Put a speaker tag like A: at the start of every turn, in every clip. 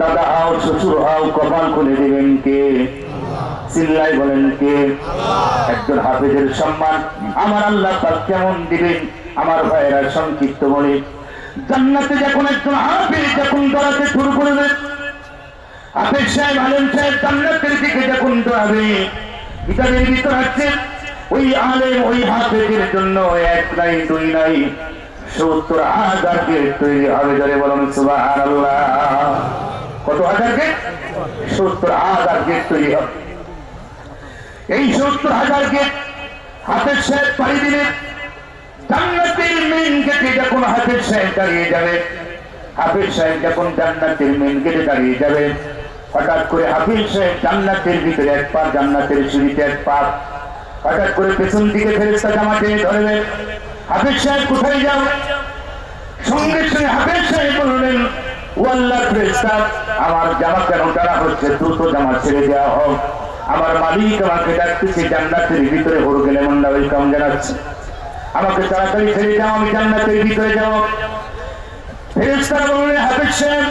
A: দাদা হও, শ্বশুর হও, কপাল খুলে দেবেন কে? চিল্লাই বলেন কে? একজন হাফেজের সম্মান আমার আল্লাহ পাক কেমন দিবেন? আমার ভাইয়েরা সংক্ষিপ্ত বলে, জান্নাতে যখন একজন হাফেজ যখন দৌড়াতে শুরু করবে, হাফেজ সাহেব, আলেম সাহেব জান্নাতের দিকে যখন দৌড়াবে কিতাবের ভিতর আছে, ওই আলেম, ওই হাফেজের জন্য এক নাই, দুই নাই, সত্তর হাজার তৈরি হবে ধরে বলুন সুবাহ কত হাজার গেট সত্তর হাজার গেট তৈরি হবে। এই সত্তর হাজার গেট হাতের সাহেব পাড়ি দিলে জান্নাতের মেন গেটে যখন হাতের সাহেব দাঁড়িয়ে যাবে, হাফিজ সাহেব যখন জান্নাতের মেন গেটে দাঁড়িয়ে যাবে, হঠাৎ করে হাফিজ সাহেব জান্নাতের ভিতরে এক পা, জান্নাতের সিঁড়িতে এক পা, হঠাৎ করে পেছন দিকে ফেরেস্তা জামা টেনে হাফিজ সাহেব কোথায় যাও সঙ্গে সঙ্গে হাফিজ সাহেব বললেন ও আল্লাহ ফেরেস্তা আমার জামা কেন টানা হচ্ছে, দ্রুত জামা ছেড়ে দেওয়া হোক। আমার মালিক আমাকে ডাকতেছে, জান্নাতের ভিতরে হরু গেলে মন্ডা ওয়েলকাম জানাচ্ছে আমাকে তাড়াতাড়ি ছেড়ে যাও, আমি জান্নাতের ভিতরে যাও ফেরেস্তারা বললেন, হাফিজ সাহেব,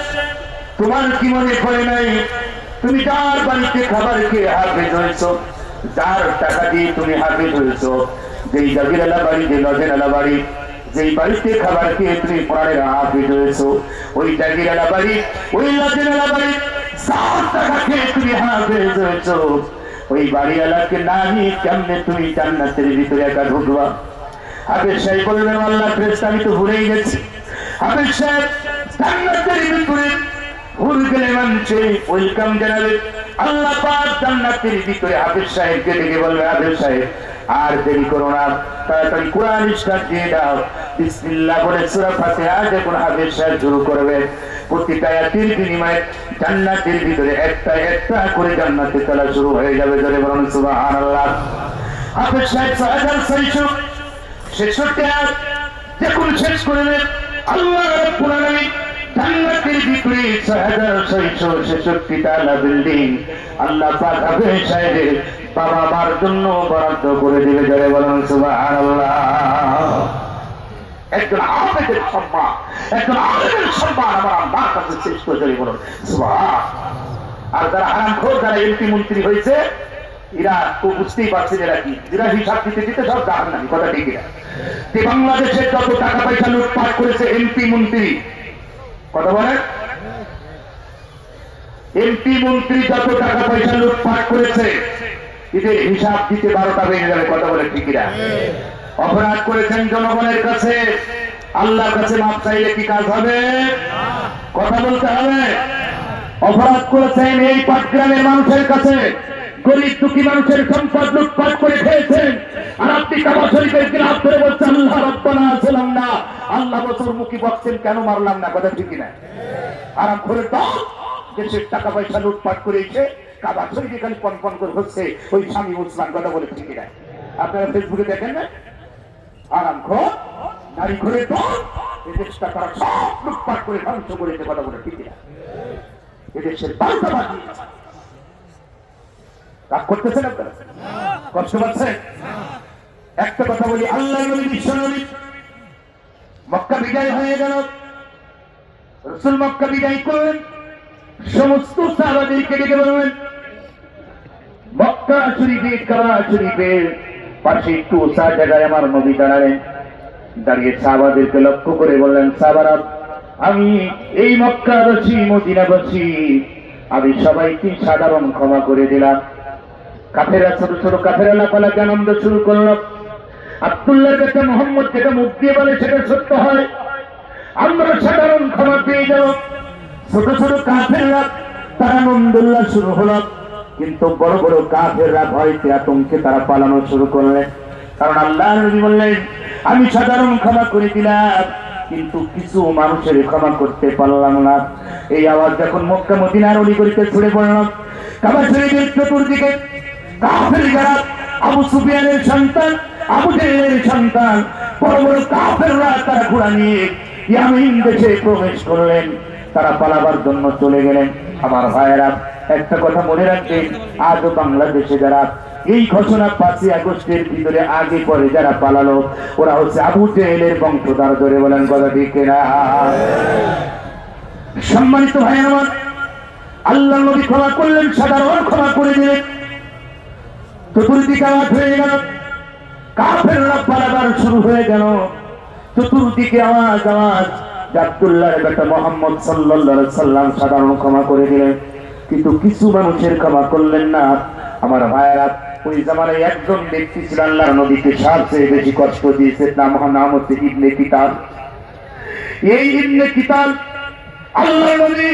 A: তোমার কি মনে পড়ে নাই? তুমি যার বাড়িতে খাবার খেয়ে হাফেজ হয়েছ, যার টাকা দিয়ে তুমি হাফেজ হয়েছ, যেই জাগিরালা বাড়ি যে লজেরালা বাড়ি যেই বাড়িতে খাবার খেয়ে তুমি প্রাণের হাফেজ হয়েছ ওই জাগিরালা বাড়ি ওই লজেরালা বাড়ি টাকা খেয়ে তুমি হাফেজ হয়েছ ওই বাড়িওয়ালাকে না নিয়ে কেমনে তুমি জান্নাতের ভিতরে একা ঢুকবা? হাফেজ সাহেব বললেন, আল্লাহ ফেরেস্তা আমি তো ভুলেই গেছি। হাফেজ ভিতরে ভুল গেলে মানছে, ওয়েলকাম জানাবে। আল্লাহ পাক জান্নাতের ভিতরে হাফেজ সাহেবকে ডেকে বলবে হাফেজ সাহেব আর দেরি করো না। তাড়াতাড়ি কোরআন স্টার্ট দিয়ে দাও। বিসমিল্লাহ বলে সূরা ফাতিহা যখন হাফেজ সাহেব শুরু করবে, প্রতিটা আয়াতের বিনিময়ে জান্নাতের ভিতরে একটা একটা করে জান্নাতে চলা শুরু হয়ে যাবে ধরে বলুন, সুবহানাল্লাহ। হাফেজ সাহেব আয়াত যখন শেষ করবেন আল্লাহ রাব্বুল আলামিন জান্নাতের ভিতরে ছয় হাজার আল্লাহ বাবা জন্য বরাদ্দ করে দিবে যারে বলেন এমপি মন্ত্রী কথা বাংলাদেশের যত টাকা পয়সা লুটপাট করেছে এমপি মন্ত্রী কথা বলেন? এমপি মন্ত্রী যত টাকা পয়সা লুটপাট করেছে এদের হিসাব দিতে বারোটা বেজে যাবে কথা বলে ঠিকিরা অপরাধ করেছেন জনগণের কাছে আল্লাহর কাছে মাপ চাইলে কি কাজ হবে? কথা বলতে হবে। অপরাধ করেছেন এই পাটগ্রামের মানুষের কাছে গরিব দুঃখী মানুষের সম্পদ লুটপাট করে খেয়েছেন। আর আপনি কাবা শরীফের গ্রাফ করে বলছেন আল্লাহ রব্বানা ছিলাম না। আল্লাহ বছর মুখী বকছেন কেন মারলাম না? কথা ঠিকই না। আরাম করে দল দেশের টাকা পয়সা লুটপাট করেছে কাবা শরীফ এখানে পন করে হচ্ছে? ওই স্বামী মুসলাম কথা বলে ঠিকই না আপনারা ফেসবুকে দেখেন না? আরাম নারী এদেশটা তারা সব লুটপাট করে ধ্বংস করেছে কথা বলে এদেশের করতেছেন আপনারা? কষ্ট পাচ্ছেন? একটা কথা বলি, আল্লাহ নবী, বিশ্ব নবী। মক্কা বিদায় হয়ে গেল। রসুল মক্কা বিদায় করলেন। সমস্ত সাহাবাদেরকে ডেকে বললেন মক্কা শরীফে, কাবা শরীফের পাশে একটু উঁচা জায়গায় আমার নবী দাঁড়ালেন। দাঁড়িয়ে সাহাবাদেরকে লক্ষ্য করে বললেন, সাহাবারা, আমি এই মক্কাবাসী মদিনাবাসী আমি সবাইকে সাধারণ ক্ষমা করে দিলাম। কাফেরা, ছোট ছোট কাফেরা লাফালাকে আনন্দ শুরু করল। আব্দুল্লাহর কাছে মোহাম্মদ যেটা মুখ দিয়ে বলে সেটা সত্য হয়। আমরা সাধারণ ক্ষমা পেয়ে যাব। ছোট ছোট কাফেররা তারা আনন্দুল্লাহ শুরু হলো। কিন্তু বড় বড় কাফেররা ভয়তে আতঙ্কে তারা পালানো শুরু করলেন কারণ আল্লাহ নবী বললেন, আমি সাধারণ ক্ষমা করে দিলাম, কিন্তু কিছু মানুষের ক্ষমা করতে পারলাম না। এই আওয়াজ যখন মক্কা, মদিনার অলিগলিতে ছড়ে পড়ল, কাবা শরীফের চতুর্দিকে কাফের যারা, আবু সুফিয়ানের সন্তান, আবু জেহেলের সন্তান, বড় বড় কাফেররা তারা ঘোড়া নিয়ে ইয়ামিন দেশে প্রবেশ করলেন। তারা পালাবার জন্য চলে গেলেন। আমার ভাইয়েরা, একটা কথা মনে রাখবেন, আজও বাংলাদেশে যারা এই ঘোষণা পাঁচই আগস্টের ভিতরে আগে পরে যারা পালালো, ওরা হচ্ছে আবু জেহেলের বংশধার ধরে বলেন কথা ঠিক সম্মানিত ভাই আমার আল্লাহ নবী ক্ষমা করলেন, সাধারণ ক্ষমা করে দিলেন। চতুর্দিকে আওয়াজ হয়ে গেল কাফের পালাবার শুরু হয়ে গেল। চতুর্দিকে আওয়াজ আওয়াজ। সাধারণ ক্ষমা করে দিলেন। কিন্তু কিছু মানুষের ক্ষমা করলেন না। আমার ভাইয়েরা, ওই জামানায় একজন ব্যক্তি ছিল সবচেয়ে বেশি কষ্ট দিয়েছে নাম নাম হচ্ছে ইবনে কিতাব। এই ইবনে কিতাব আল্লাহ নবী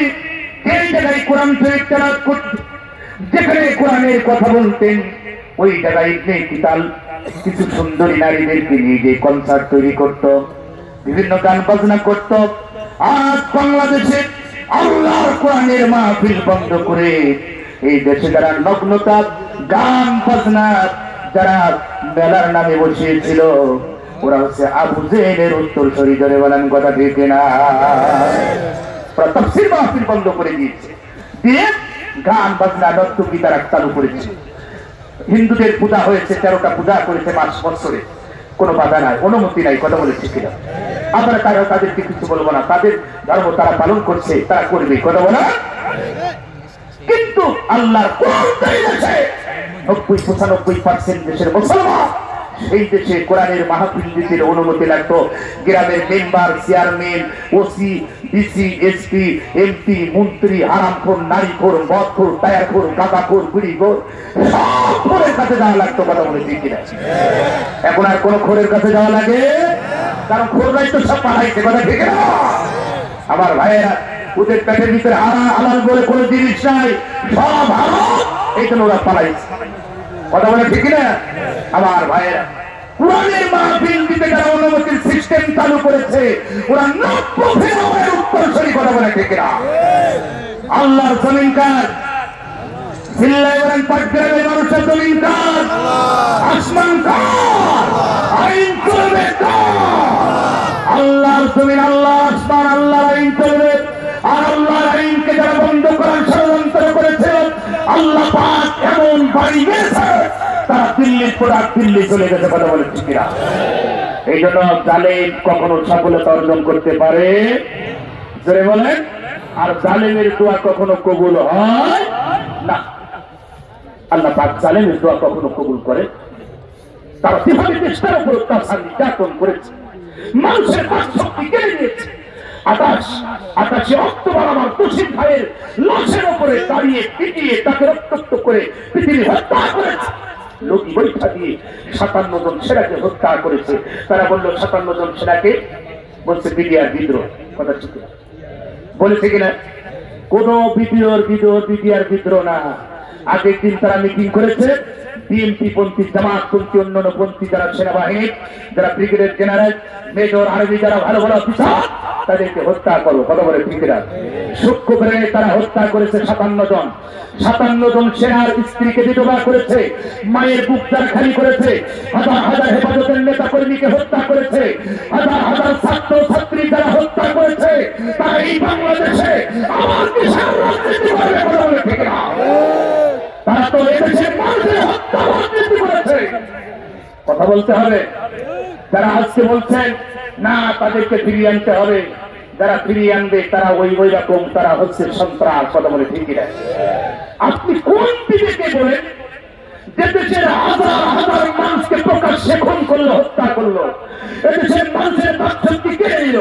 A: এই জায়গায় কোরআন শরীফ করতেন যেখানে কোরআনের কথা বলতেন, ওই জায়গায় ইবনে কিতাল কিছু সুন্দরী নারীদেরকে নিয়ে যে কনসার্ট তৈরি করত। বিভিন্ন গান বাজনা করত। আজ বাংলাদেশে আল্লাহর কোরআনের মাহফিল বন্ধ করে এই দেশে যারা নগ্নতা, গান বাজনা, যারা মেলার নামে বসিয়েছিল, ওরা হচ্ছে আবু জেহেলের উত্তর শরীরে বলেন কথা ঠিক না। ওরা তফসির মাহফিল বন্ধ করে দিয়েছে। দিয়ে গান বাজনা, নর্তকী তারা চালু করেছে। হিন্দুদের পূজা হয়েছে, তেরোটা পূজা করেছে মাস বছরে। কোনো বাধা নাই, অনুমতি নাই, কথা বলে ঠিক না আমরা তারা তাদেরকে কিছু বলব না। তাদের ধর্ম তারা পালন করছে, তারা করবে, কথা বলা? কিন্তু আল্লাহর নব্বই পঁচানব্বই পার্সেন্ট দেশের মুসলমান সেই দেশে কোরআনের মাহফিল অনুমতি লাগতো। গ্রামের member, chairman, OC, DC, SP, MP, মন্ত্রী, হারামখোর, নারীখোর, মদখোর, টায়ারখোর গাঁদাখোর বিড়িখোর সব খোরের কাছে যাওয়া লাগতো, কথা বলে ঠিক কিনা? এখন আর কোন খোরের কাছে যাওয়া লাগে? কারণ খোররাই তো সব পাঠাইছে কথা ঠিক না আমার ভাইয়েরা, ওদের পেটের ভিতরে হারা হালাল বলে কোনো জিনিস নাই, সব এই জন্য ওরা পালাইছে কথা বলে ঠিক না আমার ভাইয়েরা, কোরআনের মাহফিল দিতে যারা অনুমতির সিস্টেম চালু করেছে, ওরা নব্য উত্তরসূরি কথা বলে ঠিক না আল্লাহর জমিন কার? চিল্লাই বলেন পাটগ্রামের মানুষের জমিন কার? আসমান কার? জমিন আল্লাহ আসমান আল্লাহর আইন চলবে। আর আল্লাহর আইনকে যারা বন্ধ করার ষড়যন্ত্র করেছে, আল্লাহ পাক এমন বাড়ি গেছে তারা দিল্লির প্রোডাক্ট দিল্লি চলে গেছে কথা বলে ঠিকিরা এই জন্য জালেম কখনো সফলতা অর্জন করতে পারে? জোরে বলেন, আর জালেমের দোয়া কখনো কবুল হয়? না। আল্লাহ পাক জালেমের দোয়া কখনো কবুল করে তারা যেভাবে দেশটার উপর অত্যাচার নির্যাতন করেছে। মানুষের বাক শক্তি কেড়ে নিয়েছে আকাশ, আকাশে রক্ত তুষির ভাইয়ের লাশের দাঁড়িয়ে পিটিয়ে তাকে রক্তাক্ত করে পৃথিবী হত্যা করেছে। লোক বৈঠা দিয়ে সাতান্ন জন সেনাকে হত্যা করেছে। তারা বলল, সাতান্ন জন সেনাকে বলছে বিডিআর বিদ্রোহ। কথা ঠিক বলেছে কিনা? কোন বিডিওর বিদ্রোহ বিডিআর বিদ্রোহ না। আগের দিন তারা মিটিং করেছে। বিএনপি পন্থী জামাত পন্থী অন্যান্য পন্থী যারা সেনাবাহিনী, যারা ব্রিগেডিয়ার জেনারেল, মেজর আরবি যারা ভালো ভালো অফিসার, তাদেরকে হত্যা করো কথা বলে ঠিকেরা শুক্রবারে তারা হত্যা করেছে সাতান্ন জন। সাতান্ন জন সেনার স্ত্রীকে বিধবা করেছে, মায়ের বুকদার খালি করেছে, হাজার হাজার হেফাজতের নেতা কর্মীকে হত্যা করেছে, হাজার হাজার ছাত্র ছাত্রী যারা হত্যা করেছে, তারা এই বাংলাদেশে আমার দেশের রাজনীতি করবে কথা বলে ঠিকেরা তারা তো এদেশের মানুষের হত্যা রাজনীতি করেছে কথা বলতে হবে। যারা আজকে বলছেন, না, তাদেরকে ফিরিয়ে আনতে হবে। যারা ফিরিয়ে আনবে, তারা ওই ওই রকম, তারা হচ্ছে সন্ত্রাস, কথা বলে ঠিকই আপনি কোন দিকে বলেন যে দেশের হাজার হাজার মানুষকে প্রকাশ্যে খুন করল, হত্যা করল? এদেশের মানুষের বাচ্চাটি কেড়ে নিল?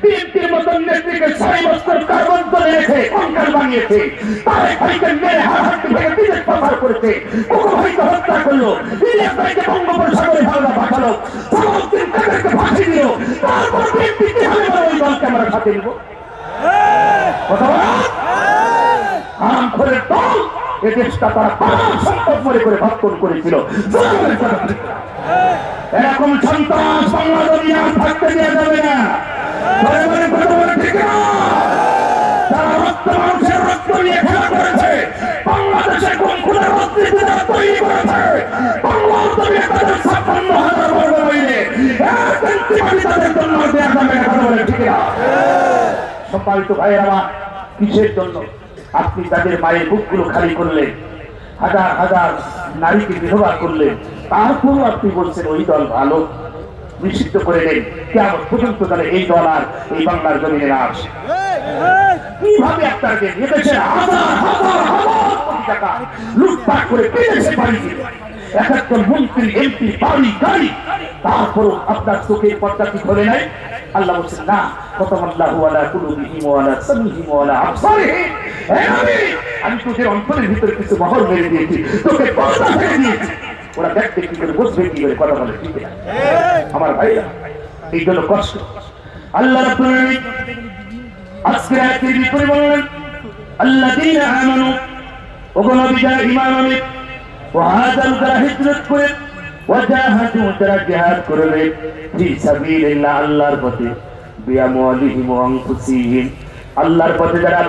A: বিএনপির মতন নেত্রীকে ছয় বছর কার্বন রেখে কঙ্কাল বানিয়েছে। তারে ভাইকে মেরে হাড়হাড়ি ভেঙে বিদেশ পাচার করেছে। কোকো ভাইকে হত্যা করল। ইলিয়াস ভাইকে বঙ্গোপসাগরে ভালো পাঠালো। সালাউদ্দিন কাদেরকে ফাঁসি দিল। তারপর বিএনপি কি হবে ওই দলকে আমরা সাথে নিব কথা করে দল এ তারা পাওয়ার সম্পদ মনে করে ভক্ষণ করেছিল। এরকম সন্ত্রাস দুনিয়া থাকতে দেওয়া যাবে না। তৈরি করেছে। বাংলার দুনিয়া তাদের ছাপ্পান্ন হাজার বর্গ মাইলে এক সেন্টিমিটার তাদের জন্য দেওয়া যাবে না বলে ঠিক না। সম্মানিত ভাইয়ের আমার কিসের জন্য আপনি তাদের মায়ের বুকগুলো খালি করলেন? হাজার হাজার নারীকে বিধবা করলেন? তারপরও আপনি বলছেন ওই দল ভালো। নিষিদ্ধ করে দেন। কেমন পর্যন্ত তাহলে এই দল আর এই বাংলার জমিনে আসে। কীভাবে আপনাকে এদেশের হাজার হাজার। টাকা লুটপাট করে পেয়েছে বাড়িতে এক একজন মন্ত্রী, এমপি, বাড়ি, গাড়ি, তারপরও আপনার চোখের পর্দা কি খোলে নাই আল্লাহ বলছেন, না আল্লাহ আজকে ওগো নবী যারা ঈমান আনে ওয়াহাদাল যারা হিজরত করে, ওয়াজাহাদু যারা জিহাদ করবে, ফি সাবিলিল্লাহ, আল্লাহর পথে, বিআমওয়ালিহিম ওয়া আনফুসিহিম। আল্লাহর পথে যারা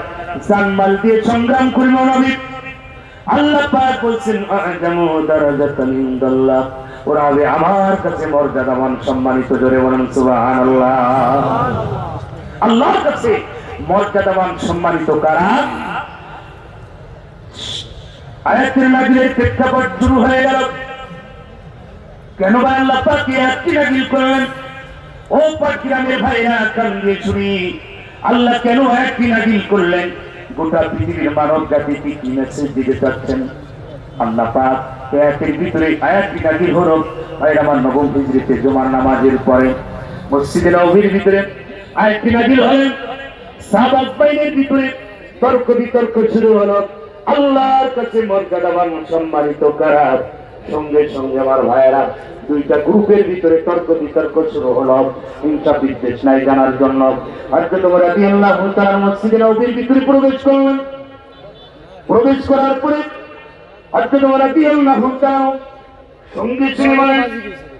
A: জানমাল দিয়ে সংগ্রাম করবে নবী, আল্লাহ পাক বলছেন, আজামু দারাজাতান ইনদাল্লাহ। ওরা হবে আমার কাছে মর্যাদাবান সম্মানিত জোরে বলেন, সুবহানাল্লাহ। আল্লাহর কাছে মর্যাদাবান সম্মানিত কারা? আয়াতের নাজিলের প্রেক্ষাপট শুরু হয়ে গেল। কেন বা আল্লাহ পাক আয়াতটি নাজিল করলেন? ও পাকিরামের ভাইরা কান দিয়ে শুনি। আল্লাহ কেন আয়াতটি নাজিল করলেন? গোটা পৃথিবীর মানব জাতিকে কি মেসেজ দিতে চাচ্ছেন? আল্লাহ পাক আয়াতের ভিতরে আয়াতটি নাজিল হলো। ভাইরা আমার নবম হিজরিতে জুমার নামাজের পরে মসজিদে নবীর ভিতরে আয়াতটি নাজিল হলেন সাহাবাজ বাইনের ভিতরে তর্ক বিতর্ক শুরু হলো। আল্লাহর কাছে মর্যাদাবান সম্মানিত করার। সঙ্গে সঙ্গে আমার ভাইয়েরা, দুইটা গ্রুপের ভিতরে তর্ক বিতর্ক শুরু হলো। হিংসা বিদ্বেষ নাই জানার জন্য। আজকে তোমার রাতি আল্লাহ তার মসজিদে নবীর ভিতরে প্রবেশ করলেন প্রবেশ করার পরে আজকে তোমার রাতি আল্লাহ সঙ্গে সঙ্গে বলেন,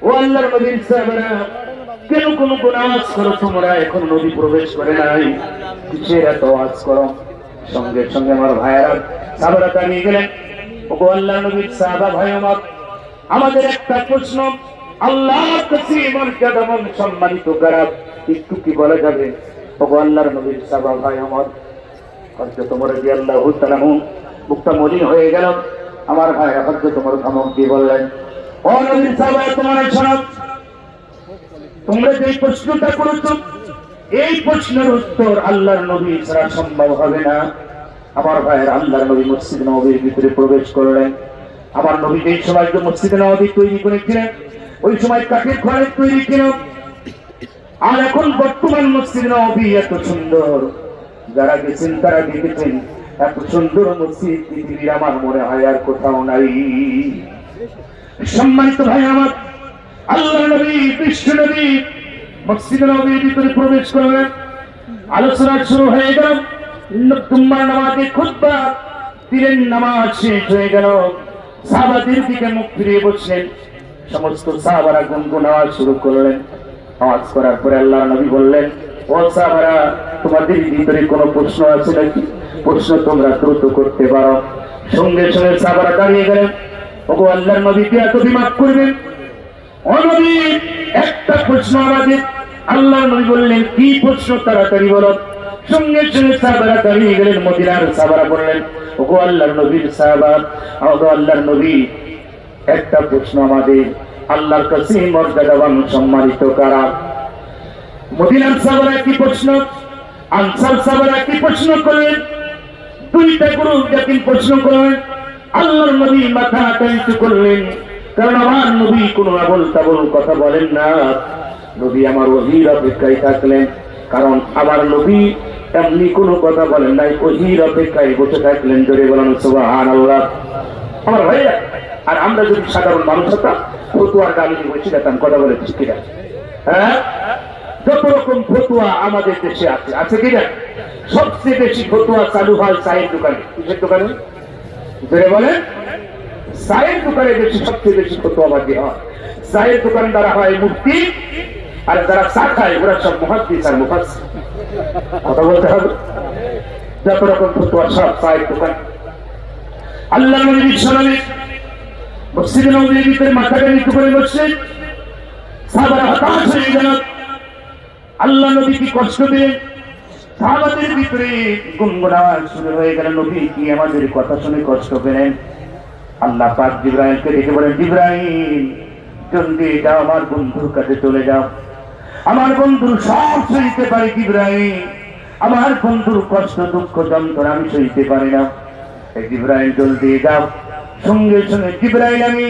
A: ও আল্লাহর নবীর সাহেবরা, কেন কোন কোন আওয়াজ করো? তোমরা এখন নদী প্রবেশ করে নাই। কিসের এত আওয়াজ করো? সঙ্গে সঙ্গে আমার ভাইয়েরা সাহাবারা দাঁড়িয়ে গেলেন। ও গো আল্লাহ নবীর সাহাবা ভাই আমার আমাদের একটা প্রশ্ন আল্লাহ কাছে মর্যাদাবান সম্মানিত করা? একটু কি বলা যাবে? ও গো আল্লাহর নবীর সাহাবা ভাই আমার হয়তো তোমার যে আল্লাহ তালাহু মুখটা মলিন হয়ে গেল। আমার ভাইরা হয়তো তোমার ধমক দিয়ে বললেন, ও নবীর সাহাবা, তোমার শোনো তোমরা যে প্রশ্নটা করেছ, এই প্রশ্নের উত্তর আল্লাহর নবী ছাড়া সম্ভব হবে না। আমার ভাইয়ের আল্লাহর নবী মসজিদ নবীর ভিতরে প্রবেশ করলেন। আমার নবী যেই সময় যে মসজিদ নবী তৈরি করেছিলেন, ওই সময় কাঠের ঘরে তৈরি ছিল। আর এখন বর্তমান মসজিদ নবী এত সুন্দর। যারা গেছেন তারা দেখেছেন, এত সুন্দর মসজিদ পৃথিবীর আমার মনে হয় আর কোথাও নাই। সম্মানিত ভাই আমার আল্লাহ নবী বিশ্ব নবী মসজিদ নবীর ভিতরে প্রবেশ করলেন। আলোচনা শুরু হয়ে গেল। তোমার নামাজে খুদ্া তীরের নামাজ শেষ হয়ে গেল। সাহাবাদের দিকে মুখ ফিরিয়ে বসলেন। সমস্ত সাহাবারা গুনগুন শুরু করলেন। আওয়াজ করার পরে আল্লাহ নবী বললেন, ও সাহাবারা, তোমাদের ভিতরে কোনো প্রশ্ন আছে নাকি? প্রশ্ন তোমরা দ্রুত করতে পারো। সঙ্গে সঙ্গে সাহাবারা দাঁড়িয়ে গেলেন। ওগো আল্লাহর নবীকে এত বিমাপ করবেন? অনবী একটা প্রশ্ন আমাদের। আল্লাহ নবী বললেন, কি প্রশ্ন তাড়াতাড়ি বলো? সঙ্গে সঙ্গে সাহাবারা দাঁড়িয়ে গেলেন মদিনার সাহাবারা বললেন, ওগো আল্লাহর নবীর সাহাবা, ওগো আল্লাহর নবী, একটা প্রশ্ন আমাদের, আল্লাহর কাছে মর্যাদাবান সম্মানিত কারা? মদিনার সাহাবারা কি প্রশ্ন? আনসার সাহাবারা কি প্রশ্ন করলেন? দুইটা গ্রুপ যখন প্রশ্ন করলেন, আল্লাহর নবী মাথা নিচু করলেন, কারণ আমার নবী কোনো আবল তাবল কথা বলেন না। নবী আমার অহির অপেক্ষায় থাকলেন, কারণ আমার নবী এমনি কোনো কথা বলেন নাই অহির অপেক্ষায় বসে থাকলেন জোরে বলেন সুবাহান আল্লাহ আমার ভাইরা আর আমরা যদি সাধারণ মানুষ হতাম ফতুয়ার গালি বসে যেতাম, কথা বলে ঠিক হ্যাঁ? যত রকম ফতুয়া আমাদের দেশে আছে আছে কিনা? সবচেয়ে বেশি ফতুয়া চালু হয় চায়ের দোকানে। কিসের দোকানে? জোরে বলেন। চায়ের দোকানে বেশি, সবচেয়ে বেশি ফতুয়াবাজি হয়। চায়ের দোকান দ্বারা হয় মুক্তি আর যারা চা খায়, ওরা সব মহাদ্দিস আর মুখাস কথা বলতে হবে। যত রকম সব চায়ের দোকান। আল্লাহ নবী মসজিদে নবীর মাথাটা নিচু করে হতাশ হয়ে গেল। আল্লাহ নবী কি কষ্ট সাহাবাদের ভিতরে শুরু হয়ে গেল। নবী কি আমাদের কথা শুনে কষ্ট পেলেন? আল্লাহ পাক জিব্রাহিমকে ডেকে বলেন জিব্রাহিম জলদি যাও, আমার বন্ধুর কাছে চলে যাও। আমার বন্ধুর সব সইতে পারে ইব্রাহিম আমার বন্ধুর কষ্ট দুঃখ যন্ত্রণা আমি সইতে পারি না। জিব্রাইল, জলদি যাও। সঙ্গে সঙ্গে জিব্রাইল আমি